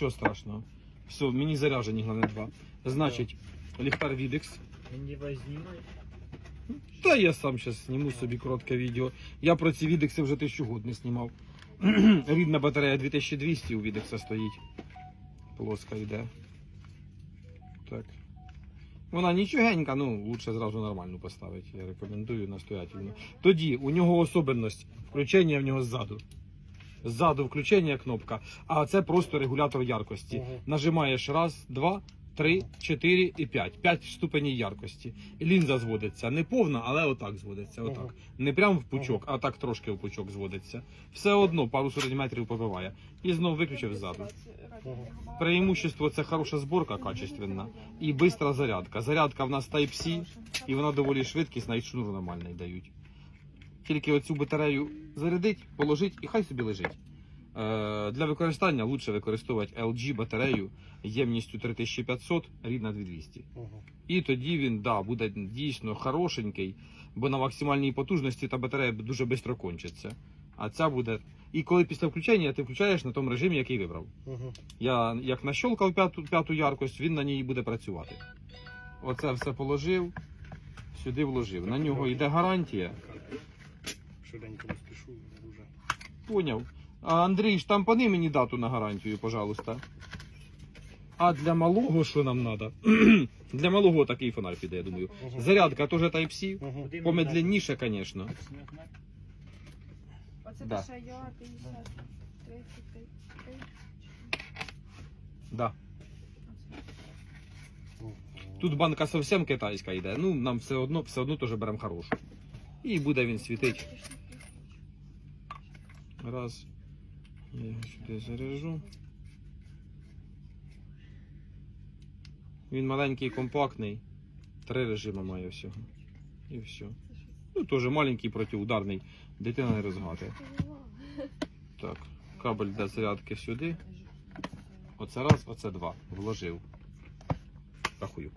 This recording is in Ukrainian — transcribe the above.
Що страшного? Все, мені заряжені головне два. Значить, ліхтар Відекс. Мені вас знімають. Та я сам зараз зніму собі коротке відео. Я про ці відекси вже тисячу год не знімав. Рідна батарея 2200 у відекса стоїть. Плоска йде. Так. Вона нічогенька, ну лучше зразу нормальну поставити. Я рекомендую настоятельно. Тоді у нього особливість включення в нього ззаду. Ззаду включення кнопка, а це просто регулятор яркості. Ага. Нажимаєш раз, два, три, чотири і п'ять. П'ять ступенів яркості. Лінза зводиться. Не повна, але отак зводиться. Отак. Ага. Не прям в пучок, а так трошки в пучок зводиться. Все одно пару сантиметрів побиває. І знов виключив ззаду. Преимущество це хороша зборка качественна і швидка зарядка. Зарядка в нас Type-C, і вона доволі швидкісна, і шнур нормальний дають. Тільки оцю батарею зарядить, положить і хай собі лежить. Е, для використання лучше використовувати LG батарею ємністю 3500, рідна 2200. Ага. І тоді він да, буде дійсно хорошенький, бо на максимальній потужності та батарея дуже швидко кончиться. А ця буде. І коли після включення ти включаєш на тому режимі, який вибрав. Ага. Я як нащолкав п'яту, п'яту яркость, він на ній буде працювати. Оце все положив, сюди вложив. На нього йде гарантія. Швиденько спішу дуже. Поняв. А Андрій, штампани мені дату на гарантію, пожалуйста. А для малого що нам треба? для малого такий фонарь піде, я думаю. Ага. Зарядка теж Type-C. Ага. Помедленніше, звісно. Оце Да. те, я 50, 35, Да. Тут банка зовсім китайська йде. Ну, нам все одно, все одно теж беремо хорошу. І буде він світить. Раз. Я його сюди заряжу. Він маленький, компактний. Три режими має всього. І все. Ну, теж маленький протиударний. Дитина не розгадує. Так, кабель для зарядки сюди. Оце раз, оце два. Вложив. Рахую.